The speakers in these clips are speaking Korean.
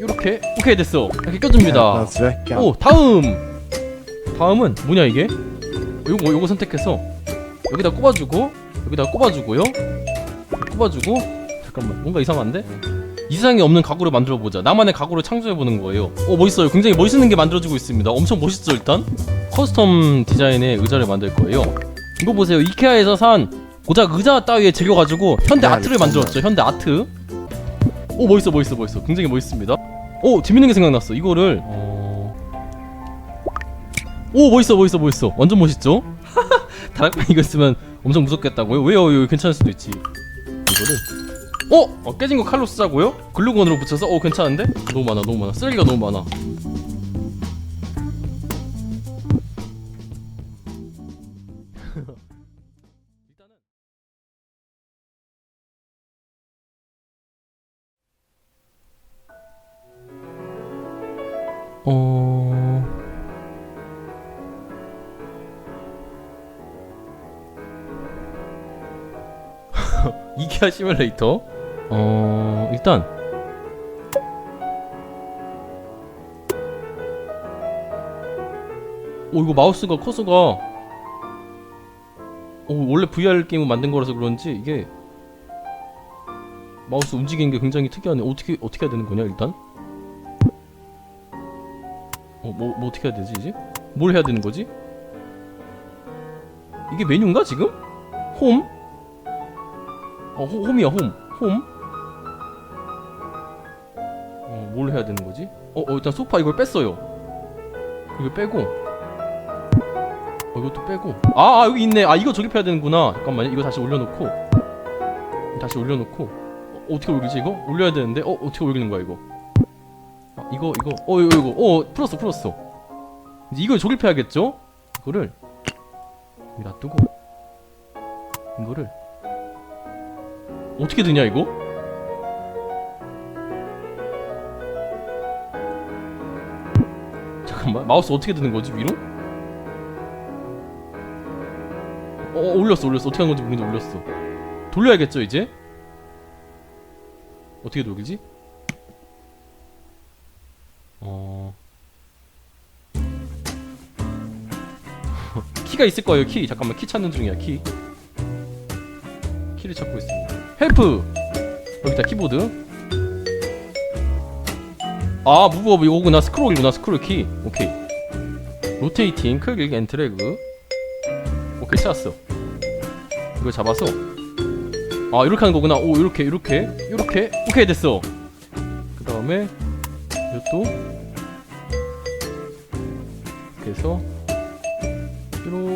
요렇게? 오케이 됐어. 이렇게 껴줍니다. Veckan. 오 다음! 다음은 뭐냐 이게? 요거 요거 선택해서 여기다 꼽아주고 여기다 꼽아주고요. 꼽아주고. 잠깐만 뭔가 이상한데? 이상이 없는 가구를 만들어 보자. 나만의 가구를 창조해 보는 거예요. 오 멋있어요. 굉장히 멋있는 게 만들어지고 있습니다. 엄청 멋있죠 일단. 커스텀 디자인의 의자를 만들 거예요. 이거 보세요. 이케아에서 산 고작 의자 따위에 재겨가지고 현대 야, 아트를. 만들었죠. 현대 아트 오 멋있어 멋있어 멋있어 굉장히 멋있습니다 오 재밌는 게 생각났어 이거를 어... 오 멋있어 멋있어 멋있어 완전 멋있죠? 다락방 이거 있으면 엄청 무섭겠다고요? 왜요? 이거 괜찮을 수도 있지 이거를 어? 어 깨진 거 칼로 쓰자고요? 글루건으로 붙여서? 어 괜찮은데? 너무 많아 너무 많아 쓰레기가 너무 많아 어... 이케아 시뮬레이터? 어... 일단. 오 이거 마우스가 커서가? 오 원래 VR 게임을 만든 거라서 그런지 이게 마우스 움직이는 게 굉장히 특이하네. 어떻게 어떻게 해야 되는 거냐 일단 어 뭐 뭐 어떻게 해야 되지 이제 뭘 해야 되는 거지 이게 메뉴인가 지금 홈 어, 호, 홈이야, 홈. 홈. 어, 뭘 해야 되는 거지? 어, 어, 일단 소파 이걸 뺐어요. 이거 빼고. 어, 이것도 빼고. 아, 아, 여기 있네. 아, 이거 조립해야 되는구나. 잠깐만요. 이거 다시 올려놓고. 다시 올려놓고. 어, 어떻게 올리지, 이거? 올려야 되는데? 어, 어떻게 올리는 거야, 이거? 아, 이거, 이거. 어, 이거, 이거. 어, 풀었어, 풀었어. 이제 이걸 조립해야겠죠? 이거를. 여기 놔두고. 이거를. 어떻게 되냐 이거? 잠깐만 마우스 어떻게 드는 거지 위로? 어 어, 올렸어 올렸어 어떻게 한 건지 모르겠는데 올렸어 돌려야겠죠 이제? 어떻게 돌리지? 키가 있을 거예요 키. 잠깐만 키 찾는 중이야 키. 키를 찾고 있습니다. 헬프! 여기다 키보드. 아 무브업 이거구나. 스크롤이구나 스크롤 키. 오케이. 로테이팅 클릭 앤 드래그. 오케이 찾았어. 이걸 잡아서. 아 이렇게 하는 거구나. 오 이렇게 이렇게 이렇게. 오케이 됐어. 그 다음에 이것도. 해서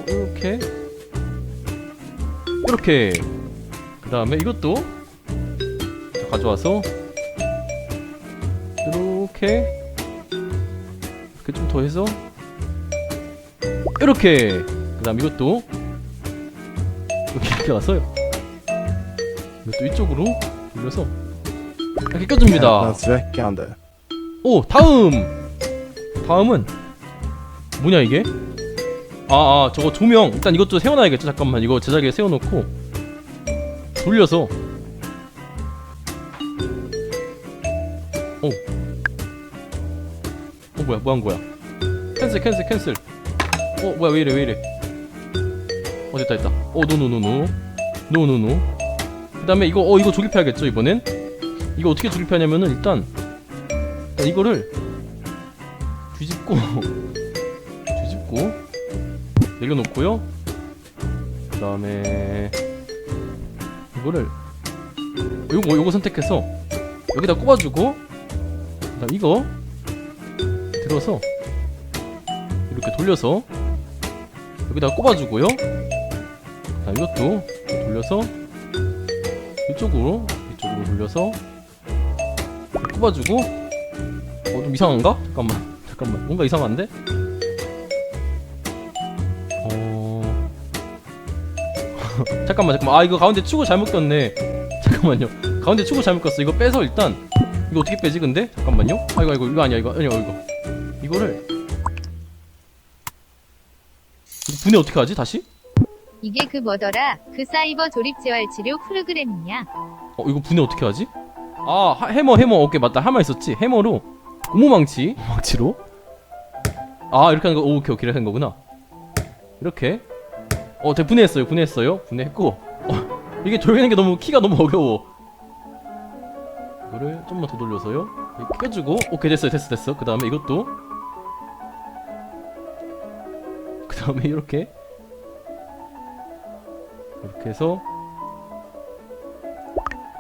요렇게. 이렇게. 그 다음에 이것도 자, 가져와서 이렇게 이렇게 좀 더 해서 이렇게. 그 다음 이것도 이렇게 이렇게 와서요. 이것도 이쪽으로 돌려서 이렇게 껴줍니다. Häpnadsväckande. 오 다음. 다음은 뭐냐 이게 아, 아 저거 조명. 일단 이것도 세워놔야겠죠? 잠깐만. 이거 제자리에 세워놓고. 돌려서. 오. 어 뭐야? 뭐 한 거야? 캔슬 캔슬 캔슬. 어 뭐야? 왜 이래? 왜 이래? 어 됐다 됐다. 어 노노노노. 노노노. 그 다음에 이거 어 이거 조립해야겠죠 이번엔? 이거 어떻게 조립하냐면은 일단 일단 이거를 뒤집고 내려놓고요 그 다음에 이거를 요거 요거 선택해서 여기다 꼽아주고 그다음 이거 들어서 이렇게 돌려서 여기다 꼽아주고요 그다음 이것도 돌려서 이쪽으로 이쪽으로 돌려서 꼽아주고 어 좀 이상한가? 잠깐만 잠깐만 뭔가 이상한데? 잠깐만 잠깐만. 아 이거 가운데 축을 잘못 꼈네. 잠깐만요. 가운데 축을 잘못 꼈어. 이거 빼서 일단 이거 어떻게 빼지 근데? 잠깐만요. 아이고 아이고 이거 아니야. 이거 아니야 이거. 이거를 이거 분해 어떻게 하지 다시? 이게 그 뭐더라? 그 사이버 조립 재활 치료 프로그램이냐? 어 이거 분해 어떻게 하지? 아 하- 해머 해머. 오케이 맞다. 해머 있었지. 해머로 고무망치. 망치로? 아 이렇게 하는 거 오, 오케이 오케이. 이렇게 하는 거구나. 이렇게 어, 제 분해했어요. 분해했어요. 분해했고 어, 이게 조이는 게 너무 키가 너무 어려워. 이거를 좀만 더 돌려서요. 켜주고 오케이 됐어요. 됐어 됐어. 그 다음에 이것도 그 다음에 이렇게 이렇게 해서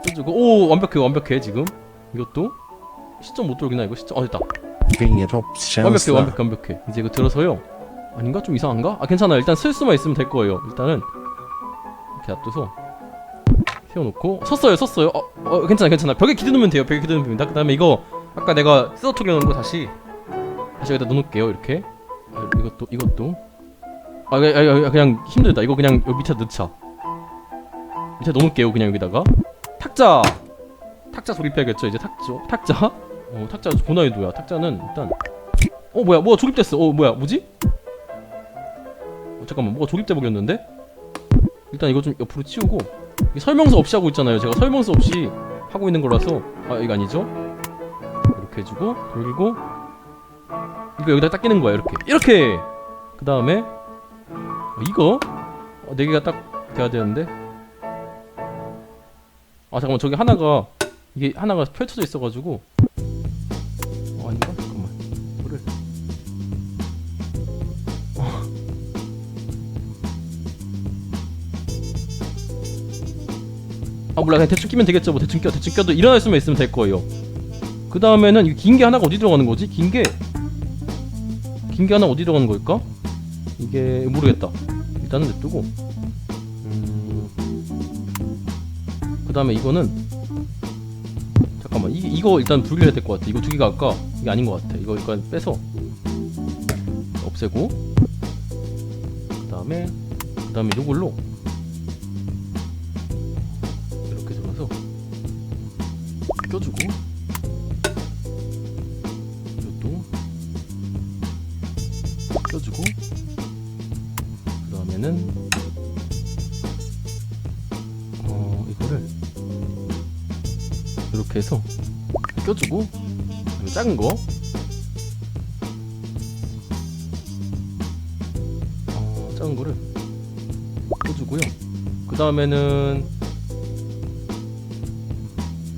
켜주고 오 완벽해 완벽해 지금 이것도 시점 못 돌리나 이거 시점 어 됐다. 완벽해 완벽해 완벽해 이제 이거 들어서요. 아닌가? 좀 이상한가? 아 괜찮아. 일단 쓸 수만 있으면 될 거예요. 일단은 이렇게 놔둬서 세워놓고. 섰어요 섰어요. 어, 어 괜찮아 괜찮아. 벽에 기대놓으면 돼요. 벽에 기대놓으면. 됩니다 그 다음에 이거 아까 내가 쓰러트려 놓은 거 다시 다시 여기다 넣어놓을게요 이렇게. 아, 이것도 이것도. 아, 아, 아, 아, 그냥 힘들다. 이거 그냥 여기 밑에 넣자. 밑에 넣어놓을게요 그냥 여기다가. 탁자! 탁자 조립해야겠죠? 이제 탁조 탁자? 어 탁자 고난이도야. 탁자는 일단. 어 뭐야? 뭐가 조립됐어. 어 뭐야? 뭐지? 어, 잠깐만 뭐가 조립돼 버렸는데? 일단 이거 좀 옆으로 치우고 설명서 없이 하고 있잖아요. 제가 설명서 없이 하고 있는 거라서. 아 이거 아니죠? 이렇게 해주고 돌리고. 이거 여기다 딱 끼는 거야 이렇게. 이렇게! 그 다음에 어, 이거? 어, 네 개가 딱 돼야 되는데? 아 잠깐만 저기 하나가 이게 하나가 펼쳐져 있어가지고 아 몰라. 그냥 대충 끼면 되겠죠. 뭐 대충 껴 대충 껴도 일어날 수만 있으면 될 거예요. 그 다음에는 이 긴 게 하나가 어디 들어가는 거지? 긴 게 긴 게 하나 어디 들어가는 걸까? 이게 모르겠다. 일단은 냅두고. 음... 그 다음에 이거는 잠깐만. 이게 이거 일단 분리해야 될 것 같아. 이거 두 개가 아까 이게 아닌 것 같아. 이거 일단 빼서 없애고. 그 다음에 그 다음에 이걸로 이렇게 해서 껴주고 작은 거 어, 작은 거를 껴주고요. 그 다음에는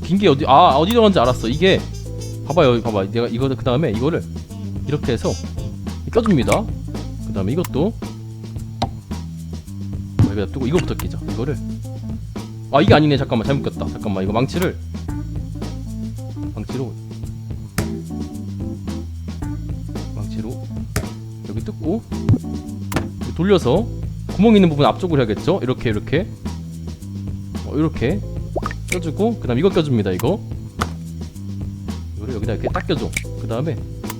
긴 게 어디 아 어디 들어간지 알았어. 이게 봐봐요, 봐봐. 내가 이거 그 다음에 이거를 이렇게 해서 껴줍니다. 그 다음에 이것도 여기다 두고 이거부터 끼자. 이거를 아 이게 아니네. 잠깐만 잘못 꼈다. 잠깐만 이거 망치를 돌려서 구멍 있는 부분 앞쪽으로 해야겠죠? 이렇게 이렇게. 어, 이렇게 껴주고 그 다음 이거 껴줍니다 이거. 이거를 여기다 이렇게 딱 껴줘. 그 다음에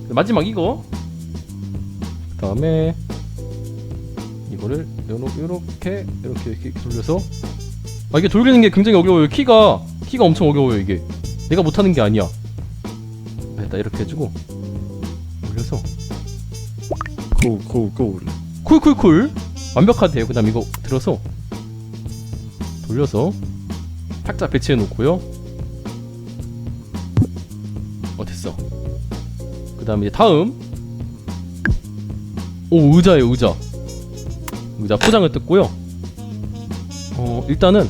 마지막 이거. 그 다음에 이거를 요렇게 이렇게 이렇게 돌려서. 아 이게 돌리는 게 굉장히 어려워요. 키가 키가 엄청 어려워요 이게. 내가 못하는 게 아니야. 됐다. 이렇게 해주고. 올려서. cool。 쿨쿨쿨. 완벽하대요. 그 다음 이거 들어서 돌려서 탁자 배치해 놓고요. 어 됐어. 그 다음 이제 다음. 오 의자예요 의자. 의자 포장을 뜯고요. 어 일단은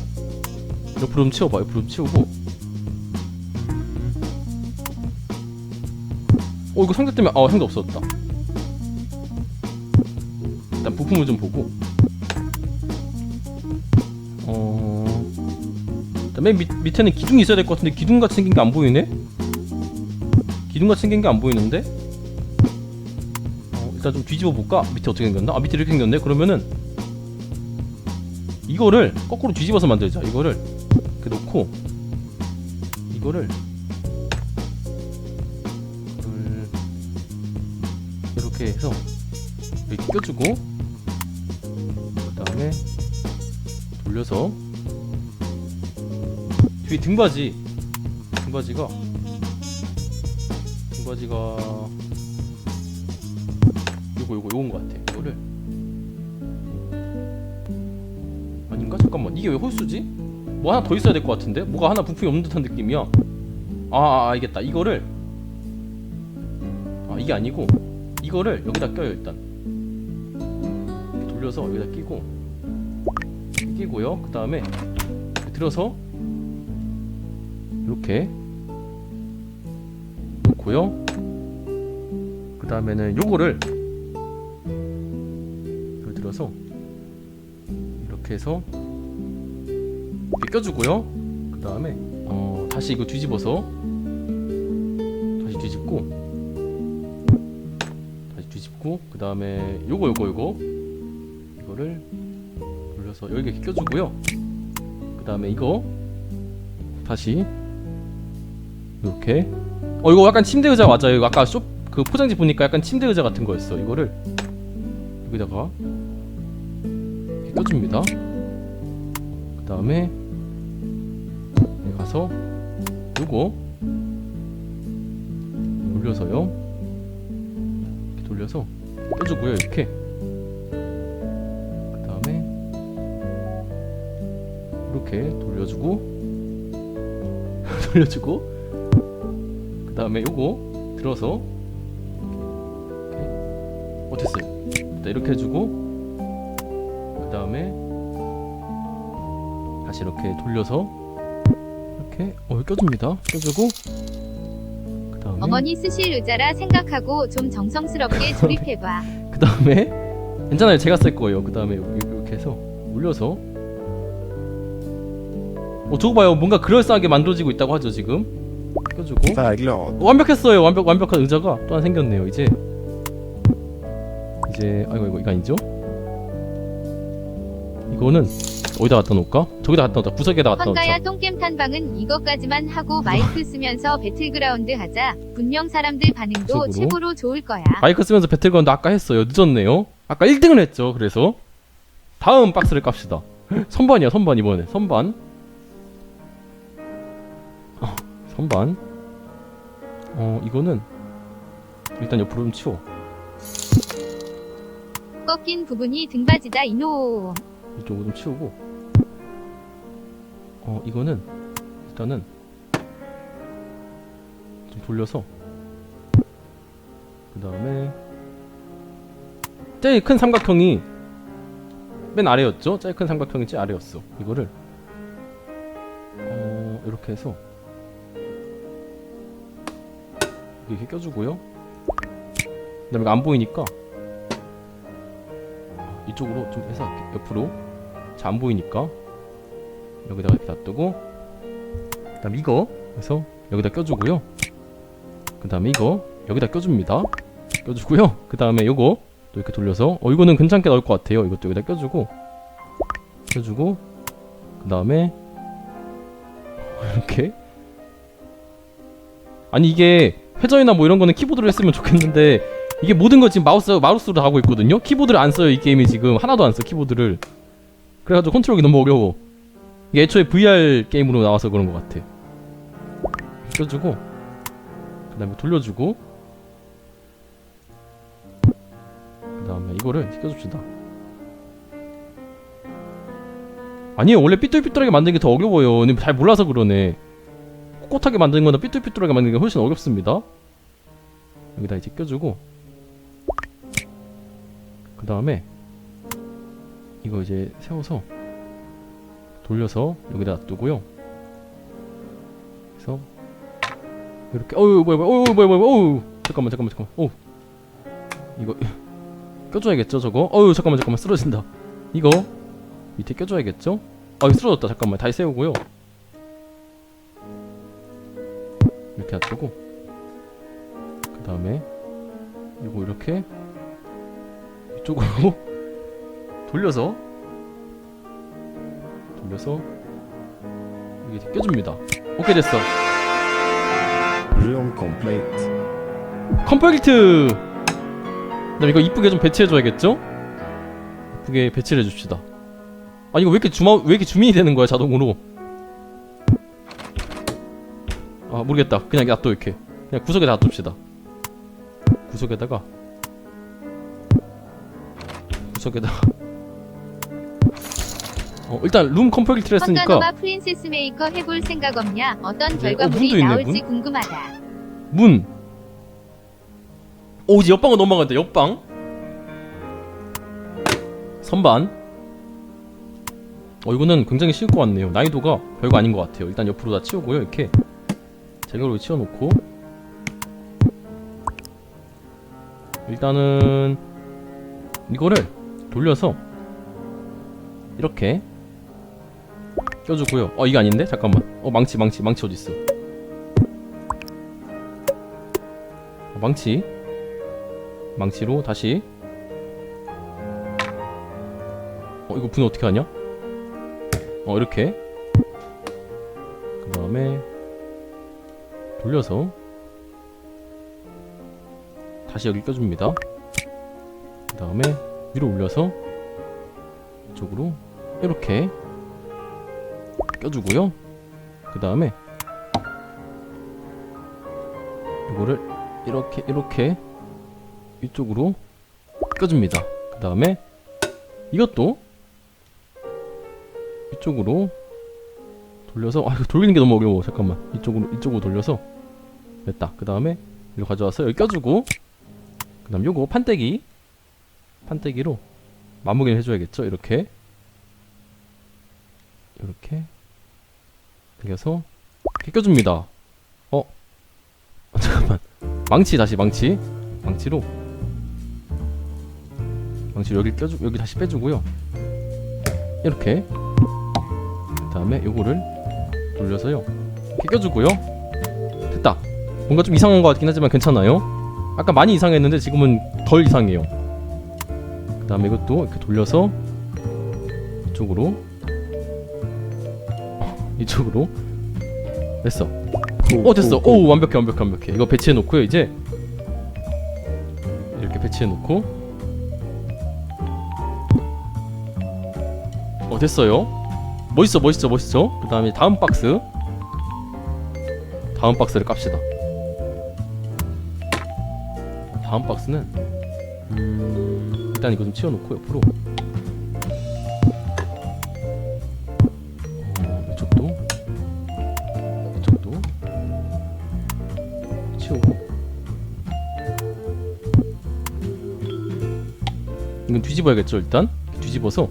옆으로 좀 치워봐 옆으로 좀 치우고. 어 이거 상자 때문에 아 상자 없어졌다 부품을 좀 보고. 어 맨 밑, 밑에는 기둥이 있어야 될 것 같은데 기둥같이 생긴 게 안 보이네? 기둥같이 생긴 게 안 보이는데? 어, 일단 좀 뒤집어 볼까? 밑에 어떻게 생겼나? 아 밑에 이렇게 생겼네? 그러면은 이거를 거꾸로 뒤집어서 만들자. 이거를 이렇게 놓고 이거를 이렇게 해서 이렇게 껴주고 그 다음에 돌려서. 뒤에 등받이. 등받이가. 등받이가. 요거 요거 요건 것 같아 이거를. 아닌가? 잠깐만. 이게 왜 홀수지? 뭐 하나 더 있어야 될 것 같은데? 뭐가 하나 부품이 없는 듯한 느낌이야? 아, 아 알겠다. 이거를. 아 이게 아니고. 이거를 여기다 껴요 일단. 이렇게 돌려서 여기다 끼고 끼고요. 그 다음에 들어서 이렇게 놓고요. 그 다음에는 요거를 들어서 이렇게 해서 이렇게 껴주고요. 그 다음에 어 다시 이거 뒤집어서 다시 뒤집고 다시 뒤집고 그 다음에 요거 요거 요거 이거를 돌려서 여기 이렇게 껴주고요. 그 다음에 이거 다시 이렇게. 어 이거 약간 침대 의자 맞아요. 이거 아까 쇼, 그 포장지 보니까 약간 침대 의자 같은 거였어 이거를. 여기다가 이렇게 껴줍니다. 그 다음에 가서 요거 돌려서요. 이렇게 돌려서 껴주고요 이렇게 이렇게 돌려주고 돌려주고 그 다음에 요거 들어서 이렇게 어 됐어요. 이렇게 해주고 그 다음에 다시 이렇게 돌려서 이렇게 어 껴줍니다. 껴주고 그 다음에 어머니 쓰실 의자라 생각하고 좀 정성스럽게 조립해봐. 그 다음에 괜찮아요. 제가 쓸 거예요. 그 다음에 이렇게 해서 올려서 어 저거 봐요. 뭔가 그럴싸하게 만들어지고 있다고 하죠 지금. 껴주고. 어, 완벽했어요. 완벽 완벽한 의자가 또 하나 생겼네요 이제. 이제 아이고 이거 이거 아니죠? 이거는 어디다 갖다 놓을까? 저기다 갖다 놓자. 구석에다 갖다 놓자. 헌가야 똥겜 탄방은 이것까지만 하고 마이크 쓰면서 배틀그라운드 하자. 분명 사람들 반응도 구석으로. 최고로 좋을 거야. 마이크 쓰면서 배틀그라운드 아까 했어요. 늦었네요. 아까 1등을 했죠 그래서. 다음 박스를 깝시다. 선반이야 선반 이번에. 선반 어, 선반 어 이거는 일단 옆으로 좀 치워 꺾인 부분이 등받이다 이놈. 이쪽으로 좀 치우고 어 이거는 일단은 좀 돌려서 그 다음에 제일 큰 삼각형이 맨 아래였죠? 제일 큰 삼각형이 제일 아래였어 이거를 어 이렇게 해서 이렇게 껴주고요. 그 다음에 안 보이니까 이쪽으로 좀 해서 옆으로 잘 안 보이니까 여기다가 이렇게 놔두고 그 다음 이거 그래서 여기다 껴주고요. 그 다음에 이거 여기다 껴줍니다. 껴주고요. 그 다음에 요거 또 이렇게 돌려서 어 이거는 괜찮게 나올 것 같아요. 이것도 여기다 껴주고 껴주고 그 다음에 이렇게. 아니 이게 회전이나 뭐 이런 거는 키보드로 했으면 좋겠는데 이게 모든 거 지금 마우스 마우스로 다 하고 있거든요. 키보드를 안 써요 이 게임이 지금 하나도 안 써 키보드를. 그래가지고 컨트롤이 너무 어려워. 이게 애초에 VR 게임으로 나와서 그런 것 같아. 껴주고 그다음에 돌려주고 그다음에 이거를 껴줍시다. 아니에요 원래 삐뚤삐뚤하게 만드는 게더 어려워요. 근데 잘 몰라서 그러네. 꼿꼿하게 만드는 거보다 삐뚤삐뚤하게 만드는 게 훨씬 어렵습니다. 여기다 이제 껴주고. 그 다음에 이거 이제 세워서 돌려서 여기다 놔두고요. 그래서 이렇게 어유 뭐야 뭐야 어유 뭐야 뭐야 어유 잠깐만 잠깐만 잠깐만. 어 이거 껴줘야겠죠 저거? 어유 잠깐만 잠깐만. 쓰러진다. 이거 밑에 껴줘야겠죠? 아 쓰러졌다. 잠깐만. 다시 세우고요 이렇게 놔두고 그 다음에 이거 이렇게 이쪽으로 돌려서 돌려서 이게 껴줍니다. 오케이 됐어. Room complete. 컴플리트. 그다음 이거 이쁘게 좀 배치해줘야겠죠? 이쁘게 배치를 해줍시다. 아 이거 왜 이렇게 주마 왜 이렇게 주민이 되는 거야 자동으로? 아 모르겠다. 그냥 놔둬 이렇게. 그냥 구석에 놔둡시다. 구석에다가 구석에다가 어, 일단 룸 컴플리트 했으니까 헌가노마 프린세스 메이커 해볼 생각 없냐? 어떤 네, 결과물이 있네, 나올지 문. 궁금하다. 문. 오 이제 옆방으로 넘어간다. 옆방. 선반. 어 이거는 굉장히 쉬울 것 같네요. 난이도가 별거 아닌 것 같아요. 일단 옆으로 다 치우고요. 이렇게 제격으로 치워놓고 일단은 이거를 돌려서 이렇게 껴주고요. 어 이게 아닌데? 잠깐만. 어 망치 망치 망치 어디 있어? 어, 망치 망치로 다시 어 이거 분 어떻게 하냐? 어 이렇게 그 다음에 돌려서 다시 여기 껴줍니다 그 다음에 위로 올려서 이쪽으로 이렇게 껴주고요 그 다음에 이거를 이렇게 이렇게 이쪽으로 껴줍니다. 그 다음에 이것도 이쪽으로 돌려서 아 이거 돌리는 게 너무 어려워. 잠깐만 이쪽으로 이쪽으로 돌려서 됐다. 그 다음에 이거 가져와서 여기 껴주고 그 다음 요거 판때기 판때기로 마무리를 해줘야겠죠. 이렇게. 이렇게 당겨서 이렇게 껴줍니다. 어? 잠깐만. 망치 다시 망치. 망치로. 망치로 여기 껴주 여기 다시 빼주고요. 이렇게. 그 다음에 요거를 돌려서요. 이렇게 껴주고요 뭔가 좀 이상한 것 같긴 하지만 괜찮아요. 아까 많이 이상했는데 지금은 덜 이상해요. 그 다음에 이것도 이렇게 돌려서 이쪽으로 이쪽으로. 됐어. 어 됐어. 오 완벽해 완벽해 완벽해. 이거 배치해 놓고요 이제. 이렇게 배치해 놓고. 어 됐어요. 멋있어 멋있어 멋있죠 그 다음에 다음 박스. 다음 박스를 깝시다 다음 박스는 음 일단 이거 좀 치워놓고 옆으로. 어 이쪽도 이쪽도 치우고. 이건 뒤집어야겠죠 일단? 뒤집어서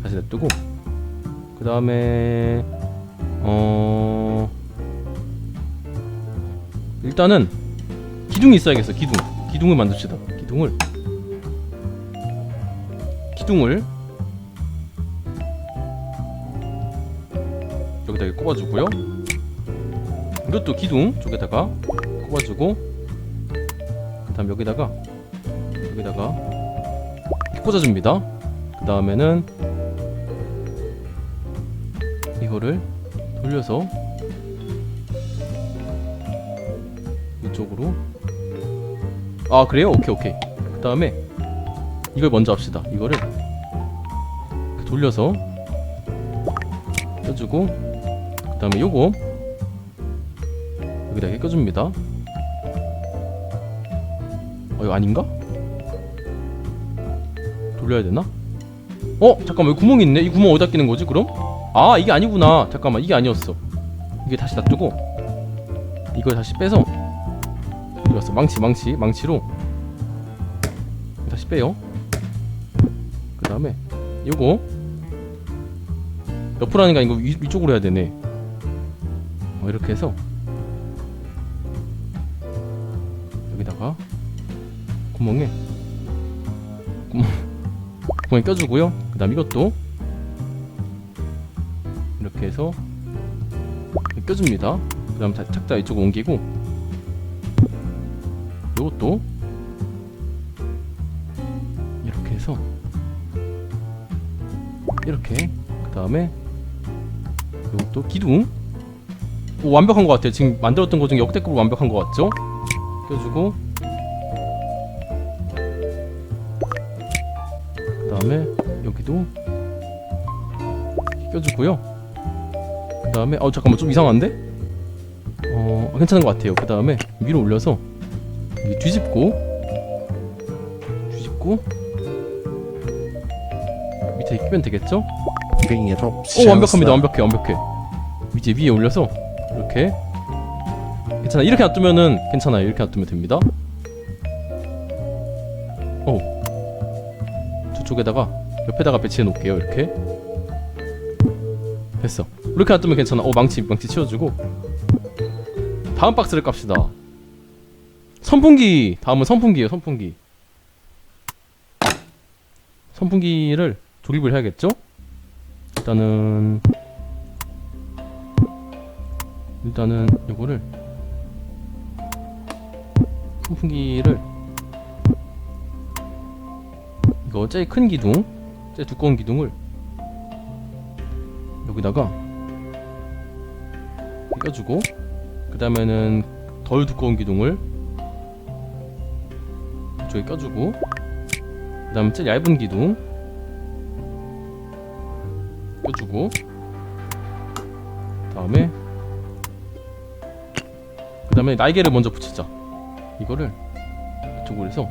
다시 냅두고. 그 다음에 어 일단은 기둥이 있어야겠어 기둥. 기둥을 만듭시다. 기둥을. 기둥을. 여기다 이렇게 꼽아주고요. 이것도 기둥 쪽에다가 꼽아주고 그 다음 여기다가 여기다가 꽂아줍니다. 그 다음에는 이거를 돌려서 아 그래요? 오케이 오케이 그 다음에 이걸 먼저 합시다 이거를 돌려서 껴주고 그 다음에 요거 여기다 이렇게 껴줍니다 어 이거 아닌가? 돌려야 되나? 어? 잠깐만 여기 구멍이 있네 이 구멍 어디다 끼는 거지 그럼? 아 이게 아니구나 잠깐만 이게 아니었어 이게 다시 놔두고 이걸 다시 빼서 이거 왔어. 망치 망치 망치로. 다시 빼요. 그 다음에 요거. 옆으로 게 아니고 위, 위쪽으로 해야 되네. 어, 이렇게 해서 여기다가 구멍에 구멍, 구멍에 껴주고요. 그 다음 이것도 이렇게 해서 껴줍니다. 그 다음 착자 이쪽으로 옮기고 요것도 이렇게 해서. 이렇게. 그 다음에 요것도 기둥. 오, 완벽한 것 같아요. 지금 만들었던 것 중에 역대급으로 완벽한 것 같죠? 껴주고. 그 다음에 여기도 껴주고요. 그 다음에 어 잠깐만 좀 이상한데? 어 괜찮은 것 같아요. 그 다음에 위로 올려서 뒤집고. 뒤집고. 밑에 끼면 되겠죠? 고갱이의 오 접시장 완벽합니다. 완벽해 완벽해. 이제 위에 올려서 이렇게. 괜찮아. 이렇게 놔두면은 괜찮아요. 이렇게 놔두면 됩니다. 오 저쪽에다가 옆에다가 배치해 놓을게요 이렇게. 됐어. 이렇게 놔두면 괜찮아. 오 망치 망치 치워주고. 다음 박스를 깝시다 선풍기 다음은 선풍기예요 선풍기 선풍기를 조립을 해야겠죠? 일단은 일단은 요거를 선풍기를 이거 제일 큰 기둥 제일 두꺼운 기둥을 여기다가 껴주고 그 다음에는 덜 두꺼운 기둥을 이쪽에 껴주고 그 다음에 제일 얇은 기둥 껴주고 다음에 그 다음에 날개를 먼저 붙이자 이거를 이쪽으로 해서.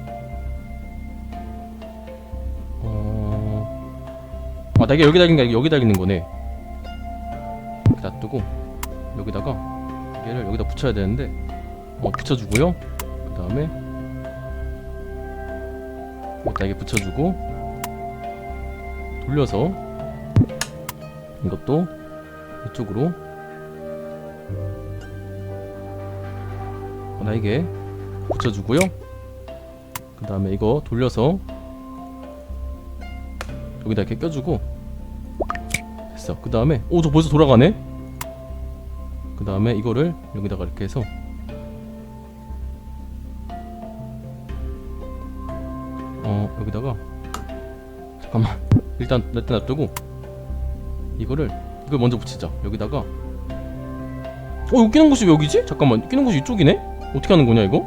어... 아 날개 여기 달린 게 아니고 여기 달리는 거네. 이렇게 놔두고 여기다가 얘를 여기다 붙여야 되는데 어 붙여주고요. 그 다음에 여기다 이게 붙여주고 돌려서 이것도 이쪽으로 어, 날개 붙여주고요. 그 다음에 이거 돌려서 여기다 이렇게 껴주고 됐어. 그 다음에 오 저 벌써 돌아가네. 그 다음에 이거를 여기다가 이렇게 해서 일단 일단 놔두고 이거를 이걸 먼저 붙이자 여기다가 어 여기 끼는 곳이 왜 여기지? 잠깐만 끼는 곳이 이쪽이네? 어떻게 하는 거냐 이거?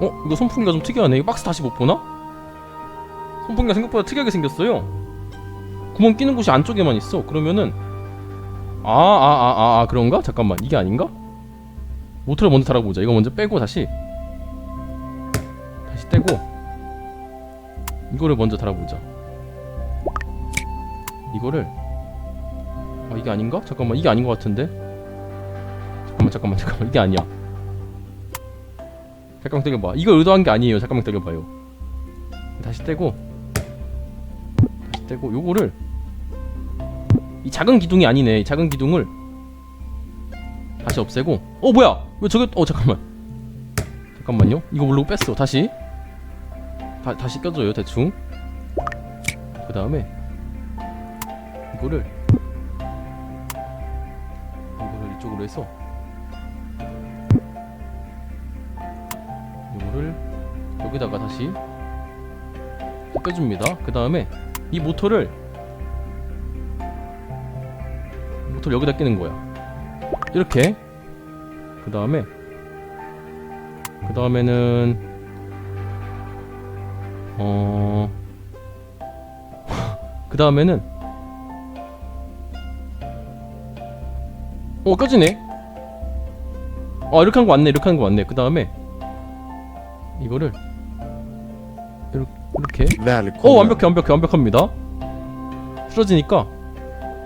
어 이거 선풍기가 좀 특이하네 이거 박스 다시 못 보나? 선풍기가 생각보다 특이하게 생겼어요 구멍 끼는 곳이 안쪽에만 있어 그러면은 아 아 아 아 아, 그런가? 잠깐만 이게 아닌가? 모터를 먼저 달아보자 이거 먼저 빼고 다시 다시 떼고 이거를 먼저 달아보자 이거를. 아 이게 아닌가? 잠깐만 이게 아닌 것 같은데? 잠깐만 잠깐만 잠깐만. 이게 아니야. 잠깐만 기다려봐. 이거 의도한 게 아니에요. 잠깐만 기다려봐요. 다시 떼고. 다시 떼고. 요거를 이 작은 기둥이 아니네. 이 작은 기둥을 다시 없애고. 어 뭐야? 왜 저게 어 잠깐만. 잠깐만요. 이거 모르고 뺐어. 다시. 다, 다시 껴줘요 대충. 그 다음에 이거를 이거를 이쪽으로 해서 이거를 여기다가 다시 껴줍니다. 그 다음에 이 모터를 모터를 여기다 끼는 거야. 이렇게 그 다음에 그 다음에는 어. 그 다음에는 어 꺼지네. 어 이렇게 한 거 맞네 이렇게 한 거 맞네. 그 다음에 이거를 이렇게, Välkommen. 어 완벽해 완벽해 완벽합니다. 쓰러지니까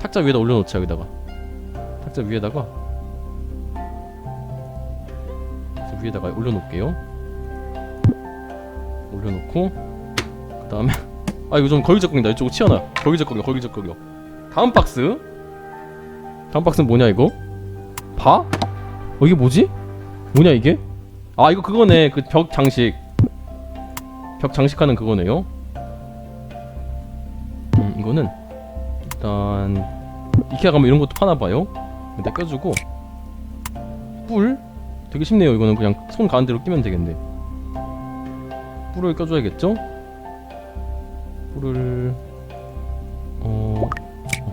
탁자 위에다 올려놓자 여기다가. 탁자 위에다가. 위에다가 올려놓을게요. 올려놓고 그 다음에 아 이거 좀 거기적거린다. 이쪽으로 치워놔. 거기적거려 거기적거려 다음 박스. 다음 박스는 뭐냐 이거 봐? 어 이게 뭐지? 뭐냐 이게? 아 이거 그거네. 그 벽 장식. 벽 장식하는 그거네요. 음 이거는 일단 이케아 가면 이런 것도 파나봐요. 여기다 껴주고. 뿔? 되게 쉽네요. 이거는 그냥 손 가는 대로 끼면 되겠네. 뿔을 껴줘야겠죠? 뿔을 어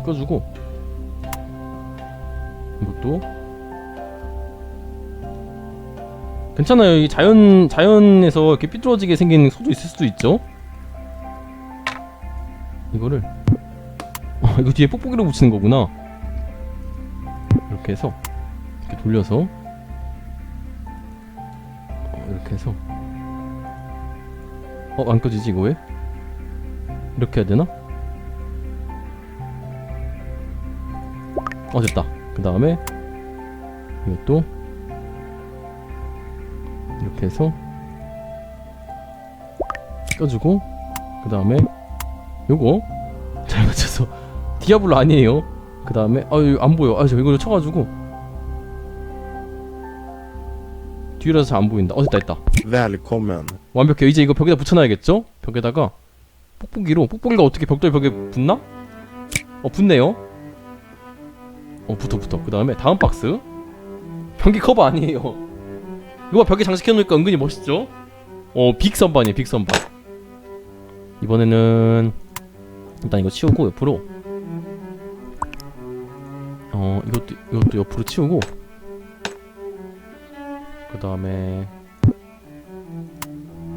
껴주고. 이것도 괜찮아요. 이 자연 자연에서 이렇게 삐뚤어지게 생긴 소도 있을 수도 있죠. 이거를 어, 이거 뒤에 뽁뽁이로 붙이는 거구나. 이렇게 해서 이렇게 돌려서 어, 이렇게 해서 어 안 꺼지지 이거 왜? 이렇게 해야 되나? 어 됐다. 그 다음에 이것도 이렇게 해서 껴주고 그 다음에 요거 잘 맞춰서 디아블로 아니에요. 그 다음에 아유 안 보여. 아저 이걸 쳐가지고 뒤라서 잘 안 보인다. 어 됐다 됐다. Välkommen. 완벽해. 이제 이거 벽에다 붙여놔야겠죠? 벽에다가 뽁뽁이로 뽁뽁이가 어떻게 벽돌 벽에 붙나? 어 붙네요. 어 붙어 붙어. 그 다음에 다음 박스. 변기 커버 아니에요 이거 벽에 장식해 놓으니까 은근히 멋있죠? 어 빅 선반이에요 빅 선반. 이번에는 일단 이거 치우고 옆으로. 어 이것도 이것도 옆으로 치우고. 그 다음에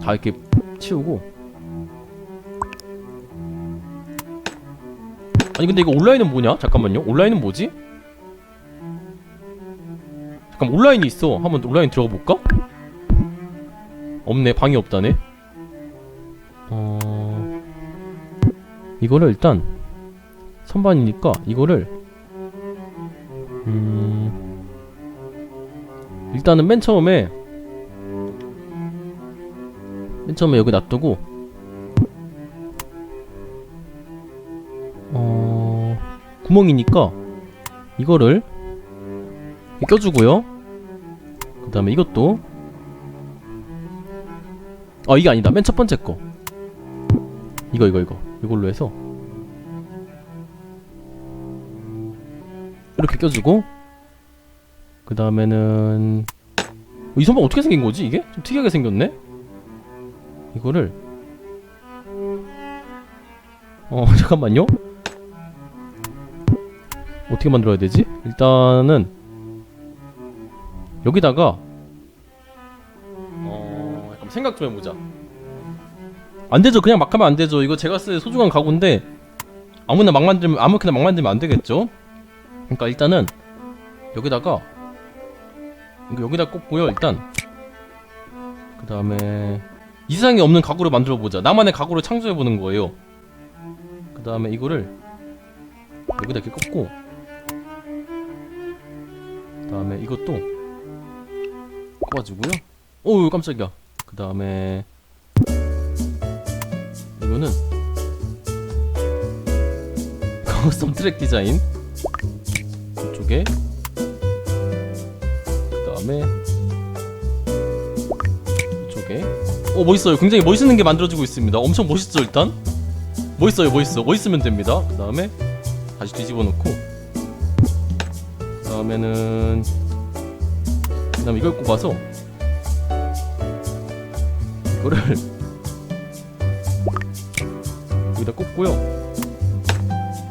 다 이렇게 치우고. 아니 근데 이거 온라인은 뭐냐? 잠깐만요. 온라인은 뭐지? 잠깐 온라인이 있어 한번 온라인 들어가 볼까? 없네 방이 없다네 어... 이거를 일단 선반이니까 이거를 음... 일단은 맨 처음에 맨 처음에 여기 놔두고 어 구멍이니까 이거를 껴주고요. 그 다음에 이것도 아 이게 아니다. 맨 첫 번째 거 이거 이거 이거 이걸로 해서 이렇게 껴주고 그 다음에는 이 선반 어떻게 생긴 거지 이게? 좀 특이하게 생겼네. 이거를 어 잠깐만요 어떻게 만들어야 되지? 일단은 여기다가 어 잠깐 생각 좀 해보자. 안 되죠. 그냥 막 하면 안 되죠. 이거 제가 쓸 소중한 가구인데 아무나 막 만들면 아무렇게나 막 만들면 안 되겠죠? 그러니까 일단은 여기다가 여기다 꽂고요 일단. 그 다음에 이상이 없는 가구를 만들어 보자. 나만의 가구를 창조해 보는 거예요. 그 다음에 이거를 여기다 이렇게 꽂고, 그 다음에 이것도 꽂아주고요. 오 깜짝이야. 그 다음에 이거는 커스텀 트랙 디자인. 이쪽에. 그 다음에 이쪽에. 어 멋있어요. 굉장히 멋있는 게 만들어지고 있습니다. 엄청 멋있죠 일단? 멋있어요 멋있어. 멋있으면 됩니다. 그 다음에 다시 뒤집어 놓고. 그 다음에는 그 다음에 이걸 꼽아서 이거를 여기다 꽂고요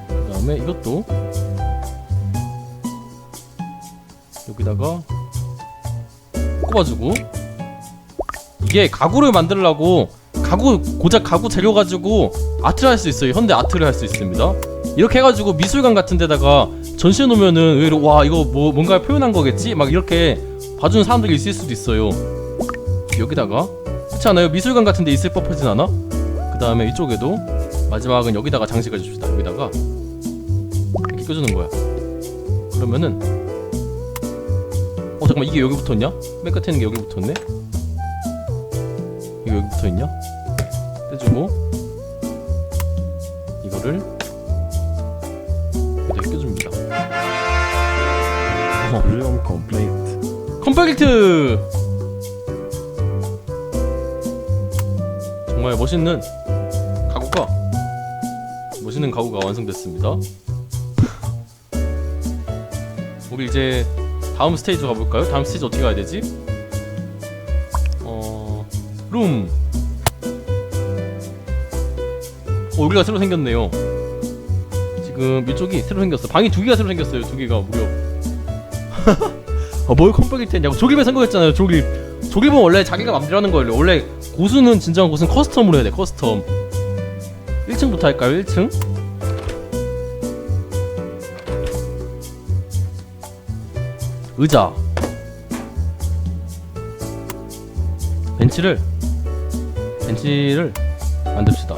그 다음에 이것도 여기다가 꼽아주고 이게 가구를 만들려고 가구 고작 가구 재료 가지고 아트를 할 수 있어요. 현대 아트를 할 수 있습니다. 이렇게 해가지고 미술관 같은 데다가 전시해 놓으면은 의외로 와 이거 뭐 뭔가 표현한 거겠지? 막 이렇게 봐주는 사람들이 있을 수도 있어요. 여기다가 그렇지 않아요? 미술관 같은 데 있을 법하진 않아? 그 다음에 이쪽에도 마지막은 여기다가 장식해 줍시다. 여기다가 이렇게 껴주는 거야. 그러면은 어 잠깐만 이게 여기 붙었냐? 맨 끝에 있는 게 여기 붙었네? 이거 여기 붙어있냐? 떼주고 이거를 여기다 껴줍니다 어허 컴팩트! 정말 멋있는 가구가 멋있는 가구가 완성됐습니다 우리 이제 다음 스테이지로 가볼까요? 다음 스테이지 어떻게 가야 되지? 어... 룸! 어, 여기가 새로 생겼네요 지금 이쪽이 새로 생겼어 방이 두 개가 새로 생겼어요 두 개가 무려 아, 뭘 컴팩트 했냐고. 조립에 성공했잖아요 조립 조립은 원래 자기가 맘대로 하는 거예요. 원래 고수는 진정한 고수는 커스텀으로 해야 돼 커스텀. 1층부터 할까요 1층? 의자. 벤치를. 벤치를 만듭시다